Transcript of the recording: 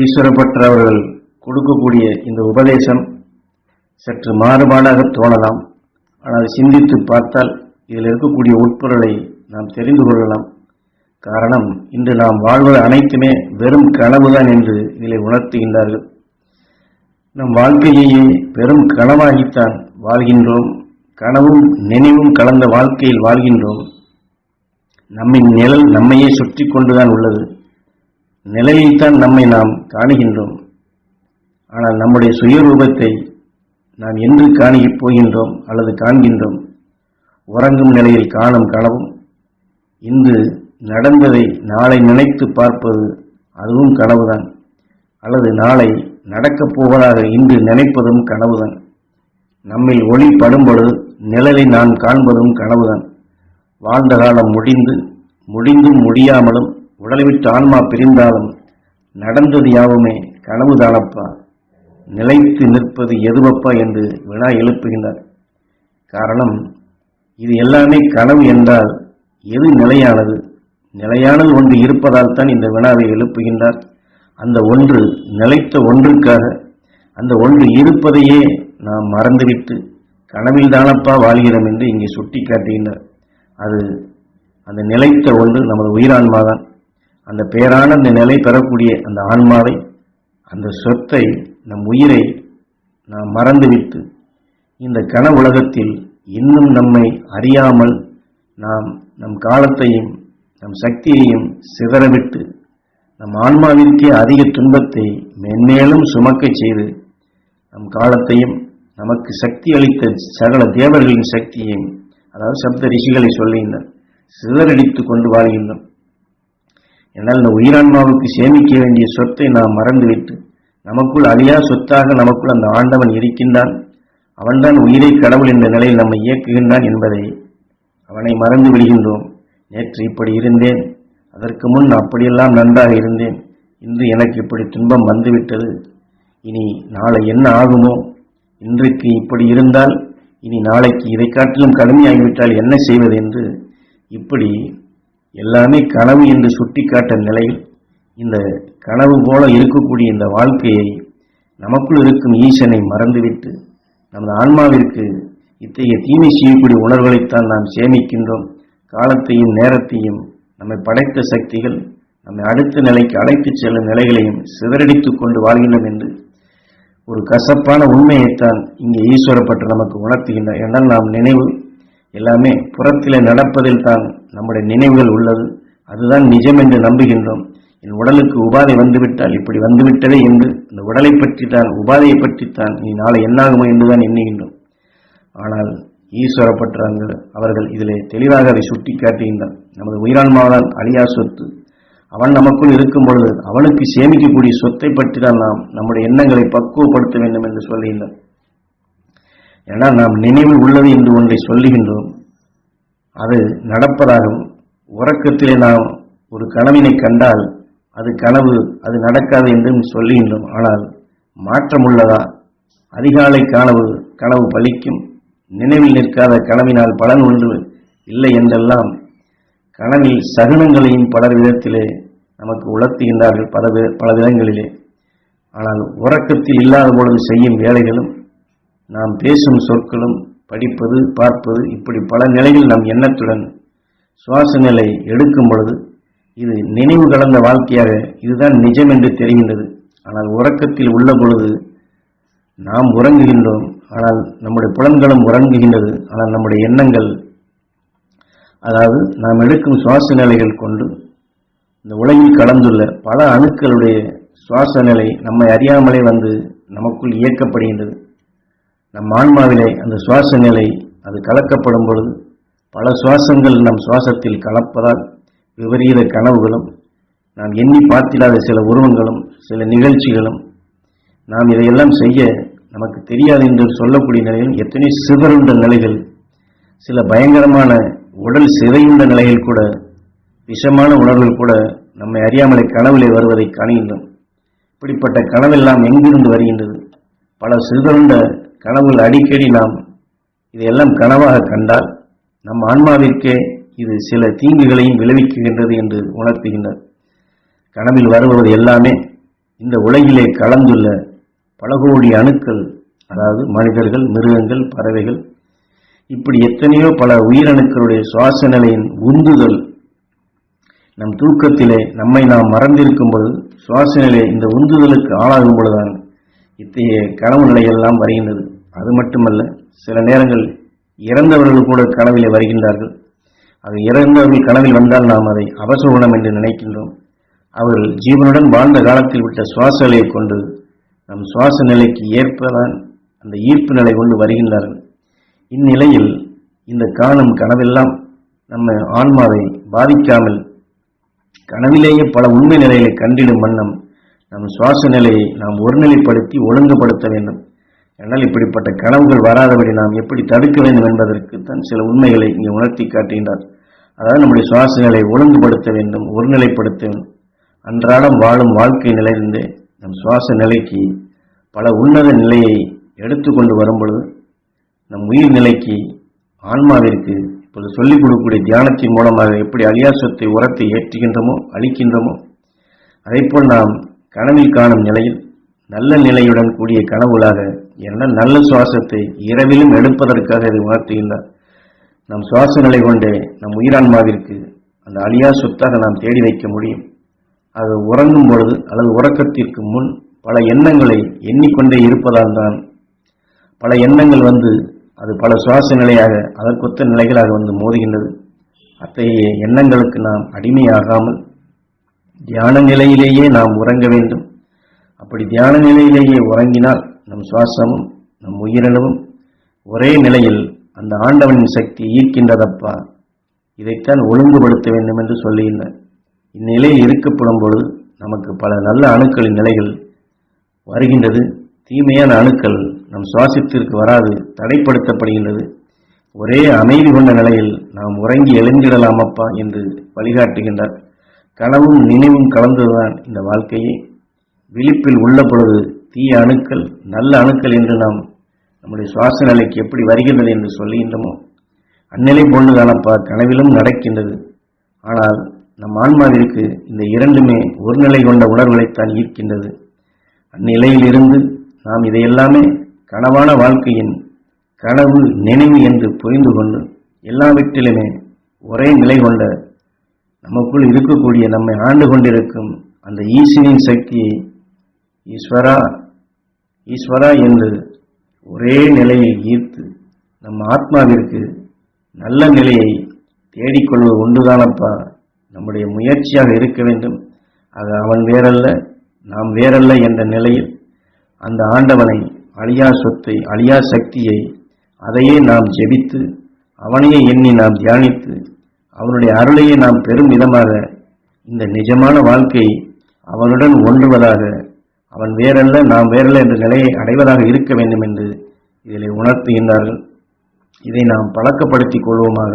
ஈஸ்வரப்பற்ற அவர்கள் கொடுக்கக்கூடிய இந்த உபதேசம் சற்று மாறுபாடாக தோணலாம். ஆனால் சிந்தித்து பார்த்தால் இதில் இருக்கக்கூடிய உட்பொருளை நாம் தெரிந்து கொள்ளலாம். காரணம் இன்று நாம் வாழ்வது அனைத்துமே வெறும் கனவுதான் என்று இதில் உணர்த்துகின்றார்கள். நம் வாழ்க்கையையே பெரும் கனவாகித்தான் வாழ்கின்றோம். கனவும் நினைவும் கலந்த வாழ்க்கையில் வாழ்கின்றோம். நம்மின் நிழல் நம்மையே சுற்றி கொண்டுதான் உள்ளது. நிலையில்தான் நம்மை நாம் காணுகின்றோம். ஆனால் நம்முடைய சுயரூபத்தை நாம் என்று காணிக்கப் போகின்றோம் அல்லது காண்கின்றோம். உறங்கும் நிலையில் காணும் கனவும் இன்று நடந்ததை நாளை நினைத்து பார்ப்பது அதுவும் கனவுதான். அல்லது நாளை நடக்கப் போவதாக இன்று நினைப்பதும் கனவுதான். நம்மில் ஒளி படும்பொழுது நிழலை நான் காண்பதும் கனவுதான். வாழ்ந்த காலம் முடிந்து முடிந்தும் முடியாமலும் உடலை விட்டு ஆன்மா பிரிந்தாலும் நடந்தது யாவுமே கனவுதானப்பா. நிலைத்து நிற்பது எதுவப்பா என்று வினா எழுப்புகின்றார். காரணம் இது எல்லாமே கனவு என்றால் எது நிலையானது? நிலையானது ஒன்று இருப்பதால் தான் இந்த வினாவை எழுப்புகின்றார். அந்த ஒன்று நிலைத்த ஒன்றுக்காக அந்த ஒன்று இருப்பதையே நாம் மறந்துவிட்டு கனவில் தானப்பா வாழ்கிறோம் என்று இங்கே சுட்டி காட்டுகின்றார் அது அந்த நிலைத்த ஒன்று நமது உயிரான்மாதான். அந்த பேரான அந்த நிலை பெறக்கூடிய அந்த ஆன்மாவை அந்த சொத்தை நம் உயிரை நாம் மறந்துவிட்டு இந்த கன உலகத்தில் இன்னும் நம்மை அறியாமல் நாம் நம் காலத்தையும் நம் சக்தியையும் சிதறவிட்டு நம் ஆன்மாவிற்கே அதிக துன்பத்தை மென்மேலும் சுமக்கச் செய்து நம் காலத்தையும் நமக்கு சக்தி அளித்த சகல தேவர்களின் சக்தியையும் அதாவது சப்த ரிஷிகளை சொல்லுகின்றனர் சிதறடித்துக் கொண்டு வாழ்கின்றோம். என்னால் இந்த உயிரான்மாவுக்கு சேமிக்க வேண்டிய சொத்தை நாம் மறந்துவிட்டு நமக்குள் அழியா சொத்தாக நமக்குள் அந்த ஆண்டவன் இருக்கின்றான். அவன்தான் உயிரை கடவுள் என்ற நிலையில் நம்மை இயக்குகின்றான் என்பதை அவனை மறந்து விடுகின்றோம். நேற்று இப்படி இருந்தேன். அதற்கு முன் அப்படியெல்லாம் நன்றாக இருந்தேன். இன்று எனக்கு இப்படி துன்பம் வந்துவிட்டது. இனி நாளை என்ன ஆகுமோ? இன்றைக்கு இப்படி இருந்தால் இனி நாளைக்கு இதை காட்டிலும் கடுமையாகிவிட்டால் என்ன செய்வது என்று இப்படி எல்லாமே கனவு என்று சுட்டிக்காட்ட நிலையில் இந்த கனவு போல இருக்கக்கூடிய இந்த வாழ்க்கையை நமக்குள் இருக்கும் ஈசனை மறந்துவிட்டு நமது ஆன்மாவிற்கு இத்தகைய தீமை செய்யக்கூடிய உணர்வுகளைத்தான் நாம் சேமிக்கின்றோம். காலத்தையும் நேரத்தையும் நம்மை படைத்த சக்திகள் நம்மை அடுத்த நிலைக்கு அழைத்துச் செல்லும் நிலைகளையும் சிதறடித்து கொண்டு வாழ்கின்றோம் என்று ஒரு கசப்பான உண்மையைத்தான் இங்கே ஈஸ்வரப்பட்டு நமக்கு உணர்த்துகின்றார் என்றால் நாம் நினைவு எல்லாமே புறத்திலே நடப்பதில் தான் நம்முடைய நினைவுகள் உள்ளது. அதுதான் நிஜம் என்று நம்புகின்றோம். என் உடலுக்கு உபாதை வந்துவிட்டால் இப்படி வந்துவிட்டதே என்று அந்த உடலை பற்றித்தான் உபாதையை பற்றித்தான் நீ நாளை என்னாகுமோ என்றுதான் எண்ணுகின்றோம். ஆனால் ஈஸ்வரப்பட்டார்கள் அவர்கள் இதிலே தெளிவாக அதை சுட்டி காட்டுகின்றார் நமது உயிரான்மாவால் அழியா சொத்து. அவன் நமக்குள் இருக்கும் பொழுது அவனுக்கு சேமிக்கக்கூடிய சொத்தை பற்றி தான் நாம் நம்முடைய எண்ணங்களை பக்குவப்படுத்த வேண்டும் என்று சொல்லுகின்றார் ஏன்னா நாம் நினைவில் உள்ளது என்று ஒன்றை சொல்லுகின்றோம். அது நடப்பதாகும். உறக்கத்திலே நாம் ஒரு கனவினை கண்டால் அது கனவு அது நடக்காது என்றும் சொல்லுகின்றோம். ஆனால் மாற்றம் உள்ளதா அதிகாலை கனவு கனவு பலிக்கும். நினைவில் நிற்காத கனவினால் பலன் ஒன்று இல்லை என்றெல்லாம் கனவில் சகுனங்களையும் பலர் விதத்திலே நமக்கு உணர்த்துகின்றார்கள் பல பல விதங்களிலே. ஆனால் உறக்கத்தில் இல்லாத பொழுது செய்யும் வேலைகளும் நாம் பேசும் சொற்களும் படிப்பது பார்ப்பது இப்படி பல நிலையில் நம் எண்ணத்துடன் சுவாச நிலை எடுக்கும் பொழுது இது நினைவு கலந்த வாழ்க்கையாக இதுதான் நிஜம் என்று தெரிகின்றது. ஆனால் உறக்கத்தில் உள்ள பொழுது நாம் உறங்குகின்றோம். ஆனால் நம்முடைய புலன்களும் உறங்குகின்றது. ஆனால் நம்முடைய எண்ணங்கள் அதாவது நாம் எடுக்கும் சுவாச நிலைகள் கொண்டு இந்த உலகில் கலந்துள்ள பல அணுக்களுடைய சுவாச நிலை நம்மை அறியாமலே வந்து நமக்குள் இயக்கப்படுகின்றது. நம் ஆன்மாவிலே அந்த சுவாச நிலை அது கலக்கப்படும் பொழுது பல சுவாசங்கள் நம் சுவாசத்தில் கலப்பதால் விபரீத கனவுகளும் நாம் எண்ணி பார்த்திடாத சில உருவங்களும் சில நிகழ்ச்சிகளும் நாம் இதையெல்லாம் செய்ய நமக்கு தெரியாது என்று சொல்லக்கூடிய நிலையில் எத்தனை சிதறுண்ட நிலைகள் சில பயங்கரமான உடல் சிதையுண்ட நிலைகள் கூட விஷமான உணர்வுகள் கூட நம்மை அறியாமலே கனவிலே வருவதை காணுகின்றோம். இப்படிப்பட்ட கனவெல்லாம் எங்கிருந்து வருகின்றது? பல சிதறுண்ட கனவுகள் அடிக்கடி நாம் இதையெல்லாம் கனவாக கண்டால் நம் ஆன்மாவிற்கே இது சில தீங்குகளையும் விளைவிக்குகின்றது என்று உணர்த்துகின்றார் கனவில் வருவது எல்லாமே இந்த உலகிலே கலந்துள்ள பல கோடி அணுக்கள் அதாவது மனிதர்கள் மிருகங்கள் பறவைகள் இப்படி எத்தனையோ பல உயிரணுக்களுடைய சுவாச நிலையின் உந்துதல் நம் தூக்கத்திலே நம்மை நாம் மறந்திருக்கும் பொழுது சுவாச நிலை இந்த உந்துதலுக்கு ஆளாகும் பொழுதுதான் இத்தகைய கனவு நிலையெல்லாம் வருகின்றது. அது மட்டுமல்ல சில நேரங்கள் இறந்தவர்கள் கூட கனவிலே வருகின்றார்கள். அது இறந்தவர்கள் கனவில் வந்தால் நாம் அதை அவசகுணம் என்று நினைக்கின்றோம். அவர்கள் ஜீவனுடன் வாழ்ந்த காலத்தில் விட்ட சுவாச நிலையை கொண்டு நம் சுவாச நிலைக்கு ஏற்பதான் அந்த ஈர்ப்பு நிலை கொண்டு வருகின்றார்கள். இந்நிலையில் இந்த காணும் கனவெல்லாம் நம்ம ஆன்மாவை பாதிக்காமல் கனவிலேயே பல உண்மை நிலைகளை கண்டிடும் வண்ணம் நம் சுவாச நிலையை நாம் ஒருநிலைப்படுத்தி ஒழுங்குபடுத்த வேண்டும். ஆனால் இப்படிப்பட்ட கனவுகள் வராதபடி நாம் எப்படி தடுக்க வேண்டும் என்பதற்கு தான் சில உண்மைகளை இங்கே உணர்த்தி காட்டுகின்றார் அதாவது நம்முடைய சுவாச நிலையை ஒழுங்குபடுத்த வேண்டும் ஒருநிலைப்படுத்த வேண்டும். அன்றாடம் வாழும் வாழ்க்கை நிலையிலிருந்து நம் சுவாச நிலைக்கு பல உன்னத நிலையை எடுத்துக்கொண்டு வரும் பொழுது நம் உயிர் நிலைக்கு ஆன்மாவிற்கு இப்பொழுது சொல்லிக் கொடுக்கக்கூடிய தியானத்தின் மூலமாக எப்படி அலியாசத்தை உரத்தை ஏற்றுகின்றோமோ அளிக்கின்றோமோ அதைப்போல் நாம் கனவில் காணும் நிலையில் நல்ல நிலையுடன் கூடிய கனவுலாக என்ன நல்ல சுவாசத்தை இரவிலும் எடுப்பதற்காக இதை உணர்த்துகின்றார். நம் சுவாச நிலை கொண்டே நம் உயிரான்மாவிற்கு அந்த அழியா சொத்தாக நாம் தேடி வைக்க முடியும். அது உறங்கும் பொழுது அல்லது உறக்கத்திற்கு முன் பல எண்ணங்களை எண்ணிக்கொண்டே இருப்பதால் தான் பல எண்ணங்கள் வந்து அது பல சுவாச நிலையாக அதற்கொத்த நிலைகளாக வந்து மோதுகின்றது. அத்தகைய எண்ணங்களுக்கு நாம் அடிமையாகாமல் தியான நிலையிலேயே நாம் உறங்க வேண்டும். அப்படி தியான நிலையிலேயே உறங்கினால் நம் சுவாசமும் நம் உயிரினமும் ஒரே நிலையில் அந்த ஆண்டவனின் சக்தி ஈர்க்கின்றதப்பா? இதைத்தான் ஒழுங்குபடுத்த வேண்டும் என்று சொல்லுகின்றார் இந்நிலையில் இருக்கப்படும் பொழுது நமக்கு பல நல்ல அணுக்களின் நிலைகள் வருகின்றது. தீமையான அணுக்கள் நம் சுவாசத்திற்கு வராது தடைப்படுத்தப்படுகின்றது. ஒரே அமைதி கொண்ட நிலையில் நாம் உறங்கி எழுந்திடலாமப்பா? என்று வழிகாட்டுகின்றார். கனவும் நினைவும் கலந்ததுதான் இந்த வாழ்க்கையை. விழிப்பில் உள்ள பொழுது தீய அணுக்கள் நல்ல அணுக்கள் என்று நாம் நம்முடைய சுவாச நிலைக்கு எப்படி வருகின்றது என்று சொல்லுகின்றோமோ அந்நிலை போன்றுதானப்பா கனவிலும் நடக்கின்றது. ஆனால் நம் ஆன்மாவிற்கு இந்த இரண்டுமே ஒரு நிலை கொண்ட உணர்வுகளைத்தான் ஈர்க்கின்றது. அந்நிலையிலிருந்து நாம் இதையெல்லாமே கனவான வாழ்க்கையின் கனவு நினைவு என்று புரிந்து கொண்டு எல்லாவற்றிலுமே ஒரே நிலை கொண்ட நமக்குள் இருக்கக்கூடிய நம்மை ஆண்டு கொண்டிருக்கும் அந்த ஈசனின் சக்தியை ஈஸ்வரா ஈஸ்வரா என்று ஒரே நிலையை ஈர்த்து நம் ஆத்மாவிற்கு நல்ல நிலையை தேடிக்கொள்வது ஒன்றுதானப்பா? நம்முடைய முயற்சியாக இருக்க வேண்டும். அது அவன் வேறல்ல நாம் வேறல்ல என்ற நிலையில் அந்த ஆண்டவனை அழியா சொத்தை அழியா சக்தியை அதையே நாம் ஜெபித்து அவனையே எண்ணி நாம் தியானித்து அவனுடைய அருளையே நாம் பெரும் விதமாக இந்த நிஜமான வாழ்க்கை அவனுடன் ஒன்றுவதாக அவன் வேறல்ல நாம் வேறல்ல என்ற நிலையை அடைவதாக இருக்க வேண்டும் என்று இதில் உணர்த்துகின்றார்கள். இதை நாம் பழக்கப்படுத்திக் கொள்வோமாக.